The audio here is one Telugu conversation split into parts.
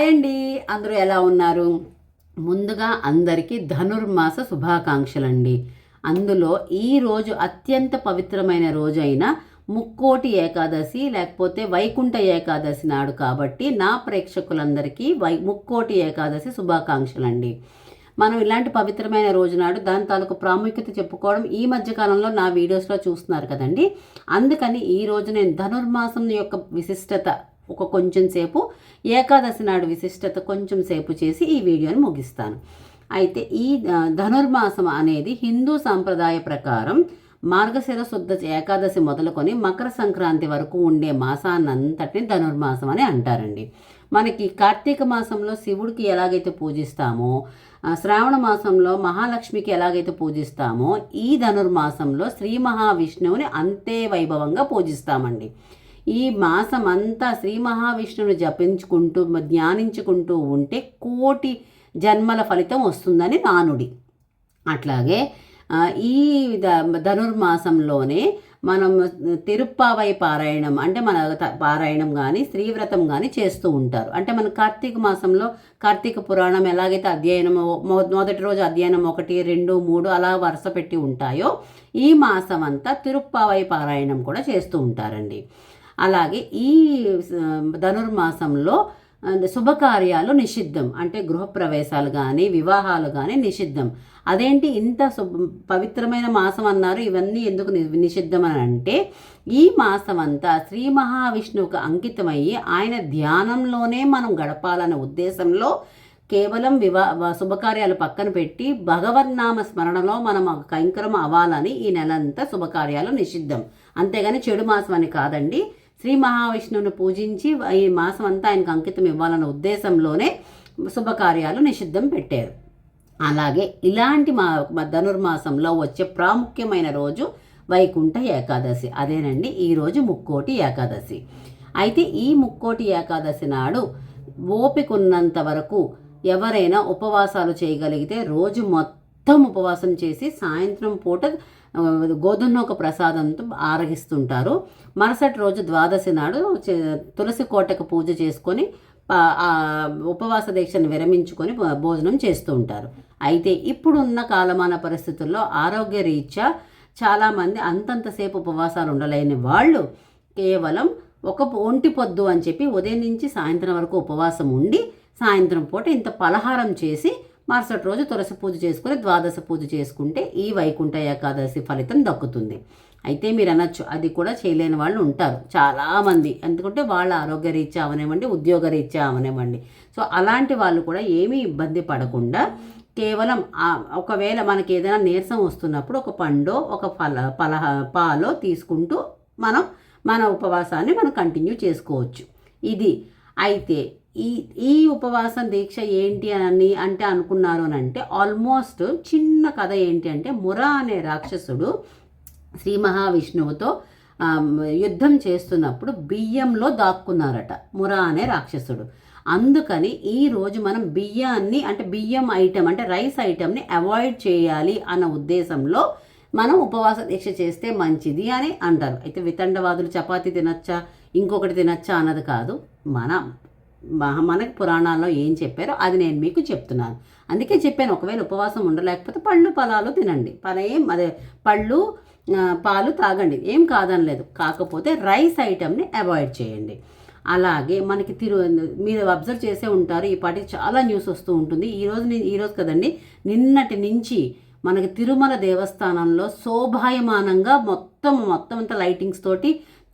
హాయ్ అండి. అందరూ ఎలా ఉన్నారు? ముందుగా అందరికీ ధనుర్మాస శుభాకాంక్షలండి. అందులో ఈ రోజు అత్యంత పవిత్రమైన రోజు అయిన ముక్కోటి ఏకాదశి లేకపోతే వైకుంఠ ఏకాదశి నాడు కాబట్టి నా ప్రేక్షకులందరికీ వై ముక్కోటి ఏకాదశి శుభాకాంక్షలండి. మనం ఇలాంటి పవిత్రమైన రోజు నాడు దాని తాలూకు ప్రాముఖ్యత చెప్పుకోవడం ఈ మధ్య కాలంలో నా వీడియోస్లో చూస్తున్నారు కదండి. అందుకని ఈ రోజు నేను ధనుర్మాసం యొక్క విశిష్టత ఒక కొంచెం సేపు ఏకాదశి నాడు విశిష్టత కొంచెం సేపు చేసి ఈ వీడియోని ముగిస్తాను. అయితే ఈ ధనుర్మాసం అనేది హిందూ సాంప్రదాయ ప్రకారం మార్గశిర శుద్ధ ఏకాదశి మొదలుకొని మకర సంక్రాంతి వరకు ఉండే మాసాన్నంతటిని ధనుర్మాసం అని అంటారండి. మనకి కార్తీక మాసంలో శివుడికి ఎలాగైతే పూజిస్తామో శ్రావణ మాసంలో మహాలక్ష్మికి ఎలాగైతే పూజిస్తామో ఈ ధనుర్మాసంలో శ్రీ మహావిష్ణువుని అంతే వైభవంగా పూజిస్తామండి. ఈ మాసం అంతా శ్రీ మహావిష్ణువుని జపించుకుంటూ ధ్యానించుకుంటూ ఉంటే కోటి జన్మల ఫలితం వస్తుందని నానుడి. అట్లాగే ఈ ద- ధనుర్మాసంలోనే మనం తిరుప్పావై పారాయణం అంటే మన త- పారాయణం కానీ స్త్రీవ్రతం కానీ చేస్తూ ఉంటారు. అంటే మన కార్తీక మాసంలో కార్తీక పురాణం ఎలాగైతే అధ్యయనం మొ- మొదటి రోజు అధ్యయనం ఒకటి రెండు మూడు అలా వరుస పెట్టి ఉంటాయో ఈ మాసం అంతా తిరుప్పావై పారాయణం కూడా చేస్తూ ఉంటారండి. అలాగే ఈ ధనుర్మాసంలో శుభకార్యాలు నిషిద్ధం. అంటే గృహప్రవేశాలు కానీ వివాహాలు కానీ నిషిద్ధం. అదేంటి ఇంత శుభ పవిత్రమైన మాసం అన్నారు ఇవన్నీ ఎందుకు ని- నిషిద్ధం అని అంటే ఈ మాసం అంతా శ్రీ మహావిష్ణువుకు అంకితమయ్యి ఆయన ధ్యానంలోనే మనం గడపాలనే ఉద్దేశంలో కేవలం వివా శుభకార్యాలు పక్కన పెట్టి భగవన్నామ స్మరణలో మనం కైంకరం అవ్వాలని ఈ నెలంతా శుభకార్యాలు నిషిద్ధం. అంతేగాని చెడు మాసం అని కాదండి. శ్రీ మహావిష్ణువును పూజించి ఈ మాసం అంతా ఆయనకు అంకితం ఇవ్వాలన్న ఉద్దేశంలోనే శుభకార్యాలు నిషిద్ధం పెట్టారు. అలాగే ఇలాంటి మా ధనుర్మాసంలో వచ్చే ప్రాముఖ్యమైన రోజు వైకుంఠ ఏకాదశి. అదేనండి ఈరోజు ముక్కోటి ఏకాదశి. అయితే ఈ ముక్కోటి ఏకాదశి నాడు ఓపికన్నంత వరకు ఎవరైనా ఉపవాసాలు చేయగలిగితే రోజు మొత్తం ఉపవాసం చేసి సాయంత్రం పూట గోధుమ ఒక ప్రసాదంతో ఆరగిస్తుంటారు. మరుసటి రోజు ద్వాదశి నాడు తులసి కోటకు పూజ చేసుకొని ఉపవాస దీక్షను విరమించుకొని భోజనం చేస్తూ ఉంటారు. అయితే ఇప్పుడున్న కాలమాన పరిస్థితుల్లో ఆరోగ్య రీత్యా చాలామంది అంతంతసేపు ఉపవాసాలు ఉండలేని వాళ్ళు కేవలం ఒక ఒంటి పొద్దు అని చెప్పి ఉదయం నుంచి సాయంత్రం వరకు ఉపవాసం ఉండి సాయంత్రం పూట ఇంత పలహారం చేసి మరుసటి రోజు తులసి పూజ చేసుకుని ద్వాదశ పూజ చేసుకుంటే ఈ వైకుంఠ ఏకాదశి ఫలితం దక్కుతుంది. అయితే మీరు అనొచ్చు అది కూడా చేయలేని వాళ్ళు ఉంటారు. చాలామంది ఎందుకంటే వాళ్ళ ఆరోగ్య రీత్యా అవనివ్వండి ఉద్యోగ రీత్యా అవనివ్వండి. సో అలాంటి వాళ్ళు కూడా ఏమీ ఇబ్బంది పడకుండా కేవలం ఒకవేళ మనకి ఏదైనా నీరసం వస్తున్నప్పుడు ఒక పండో ఒక ఫల పలహ పాలో తీసుకుంటూ మనం మన ఉపవాసాన్ని మనం కంటిన్యూ చేసుకోవచ్చు. ఇది అయితే ఈ ఈ ఉపవాసం దీక్ష ఏంటి అని అంటే అనుకున్నారు అని అంటే ఆల్మోస్ట్ చిన్న కథ ఏంటి అంటే మురా అనే రాక్షసుడు శ్రీ మహావిష్ణువుతో యుద్ధం చేస్తున్నప్పుడు బియ్యంలో దాక్కున్నారట మురా అనే రాక్షసుడు. అందుకని ఈ రోజు మనం బియ్యాన్ని అంటే బియ్యం ఐటెం అంటే రైస్ ఐటెంని అవాయిడ్ చేయాలి అన్న ఉద్దేశంలో మనం ఉపవాస దీక్ష చేస్తే మంచిది అని అంటారు. అయితే వితండవాదులు చపాతీ తినచ్చా? ఇంకొకటి తినచ్చా అన్నది కాదు. మన మనకు పురాణాల్లో ఏం చెప్పారో అది నేను మీకు చెప్తున్నాను. అందుకే చెప్పాను ఒకవేళ ఉపవాసం ఉండలేకపోతే పళ్ళు ఫలాలు తినండి. పనేం ఏం అదే పళ్ళు పాలు తాగండి. ఏం కాదనలేదు. కాకపోతే రైస్ ఐటెంని అవాయిడ్ చేయండి. అలాగే మనకి తిరు మీరు అబ్జర్వ్ చేసే ఉంటారు ఈ పాటికి చాలా న్యూస్ వస్తూ ఉంటుంది. ఈరోజు ఈరోజు కదండి నిన్నటి నుంచి మనకి తిరుమల దేవస్థానంలో శోభాయమానంగా మొత్తం మొత్తం అంతా లైటింగ్స్ తోటి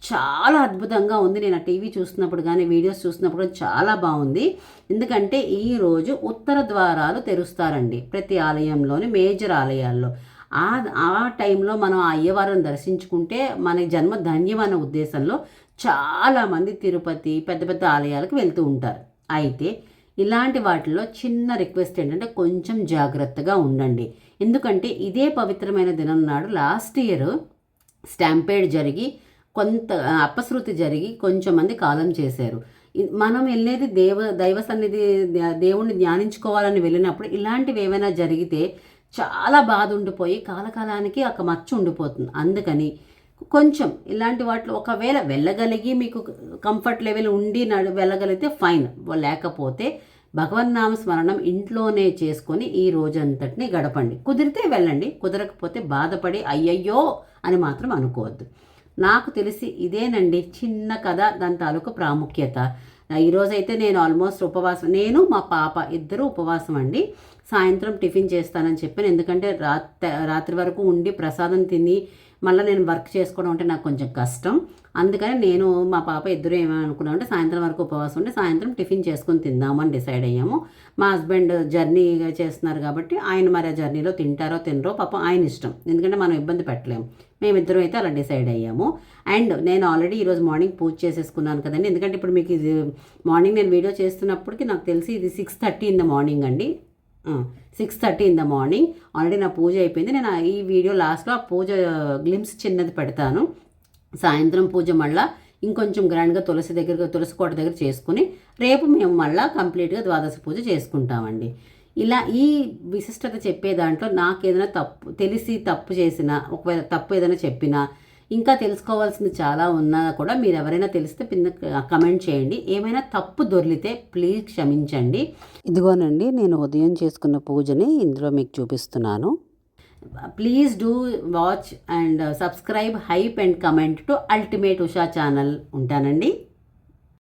చాలా అద్భుతంగా ఉంది. నేను ఆ టీవీ చూస్తున్నప్పుడు కానీ వీడియోస్ చూస్తున్నప్పుడు కానీ చాలా బాగుంది. ఎందుకంటే ఈరోజు ఉత్తర ద్వారాలు తెరుస్తారండి ప్రతి ఆలయంలోని మేజర్ ఆలయాల్లో. ఆ ఆ టైంలో మనం ఆ అయ్యవారిని దర్శించుకుంటే మన జన్మ ధన్యమైన ఉద్దేశంలో చాలామంది తిరుపతి పెద్ద పెద్ద ఆలయాలకు వెళ్తూ ఉంటారు. అయితే ఇలాంటి వాటిల్లో చిన్న రిక్వెస్ట్ ఏంటంటే కొంచెం జాగ్రత్తగా ఉండండి. ఎందుకంటే ఇదే పవిత్రమైన దినం నాడు లాస్ట్ ఇయర్ స్టాంపేడ్ జరిగి కొంత అపశృతి జరిగి కొంచెం మంది కాలం చేశారు. మనం వెళ్ళేది దేవ దైవ సన్నిధి దేవుణ్ణి ధ్యానించుకోవాలని వెళ్ళినప్పుడు ఇలాంటివి ఏమైనా జరిగితే చాలా బాధ ఉండిపోయి కాలకాలానికి ఒక మచ్చ ఉండిపోతుంది. అందుకని కొంచెం ఇలాంటి వాటిలో ఒకవేళ వెళ్ళగలిగి మీకు కంఫర్ట్ లెవెల్ ఉండి నడు వెళ్ళగలిగితే ఫైన్ లేకపోతే భగవన్నామ స్మరణం ఇంట్లోనే చేసుకొని ఈ రోజంతటిని గడపండి. కుదిరితే వెళ్ళండి కుదరకపోతే బాధపడి అయ్యయ్యో అని మాత్రం అనుకోవద్దు. నాకు తెలిసి ఇదేనండి చిన్న కథ దాని తాలూకు ప్రాముఖ్యత. ఈరోజైతే నేను ఆల్మోస్ట్ ఉపవాసం నేను మా పాప ఇద్దరు ఉపవాసం అండి. సాయంత్రం టిఫిన్ చేస్తానని చెప్పాను ఎందుకంటే రాత్రి రాత్రి వరకు ఉండి ప్రసాదం తిని మళ్ళీ నేను వర్క్ చేసుకోవడం అంటే నాకు కొంచెం కష్టం. అందుకని నేను మా పాప ఇద్దరు ఏమనుకున్నాం అంటే సాయంత్రం వరకు ఉపవాసం ఉండి సాయంత్రం టిఫిన్ చేసుకుని తిందామని డిసైడ్ అయ్యాము. మా హస్బెండ్ జర్నీ చేస్తున్నారు కాబట్టి ఆయన మరి ఆ జర్నీలో తింటారో తినరో పాపం ఆయన ఇష్టం ఎందుకంటే మనం ఇబ్బంది పెట్టలేము మేమిద్దరం అయితే అలా డిసైడ్ అయ్యాము. అండ్ నేను ఆల్రెడీ ఈరోజు మార్నింగ్ పూజ చేసేసుకున్నాను కదండి. ఎందుకంటే ఇప్పుడు మీకు ఇది మార్నింగ్ నేను వీడియో చేస్తున్నప్పటికి నాకు తెలిసి ఇది six thirty in the morning అండి. Six thirty in the morning already నా పూజ అయిపోయింది. నేను ఈ వీడియో లాస్ట్లో ఆ పూజ గ్లిమ్స్ చిన్నది పెడతాను. సాయంత్రం పూజ మళ్ళా ఇంకొంచెం గ్రాండ్గా తులసి దగ్గర తులసి కోట దగ్గర చేసుకుని రేపు మేము మళ్ళీ కంప్లీట్గా ద్వాదశి పూజ చేసుకుంటామండి. ఇలా ఈ విశిష్టత చెప్పే దాంట్లో నాకు ఏదైనా తప్పు తెలిసి తప్పు చేసినా ఒకవేళ తప్పు ఏదైనా చెప్పినా ఇంకా తెలుసుకోవాల్సింది చాలా ఉన్నా కూడా మీరు ఎవరైనా తెలిస్తే కింద కమెంట్ చేయండి. ఏమైనా తప్పు దొర్లితే ప్లీజ్ క్షమించండి. ఇదిగోనండి నేను ఉదయం చేసుకున్న పూజని ఇందులో మీకు చూపిస్తున్నాను. Please do watch and subscribe hype and comment to ultimate Usha channel ఉంటానండి.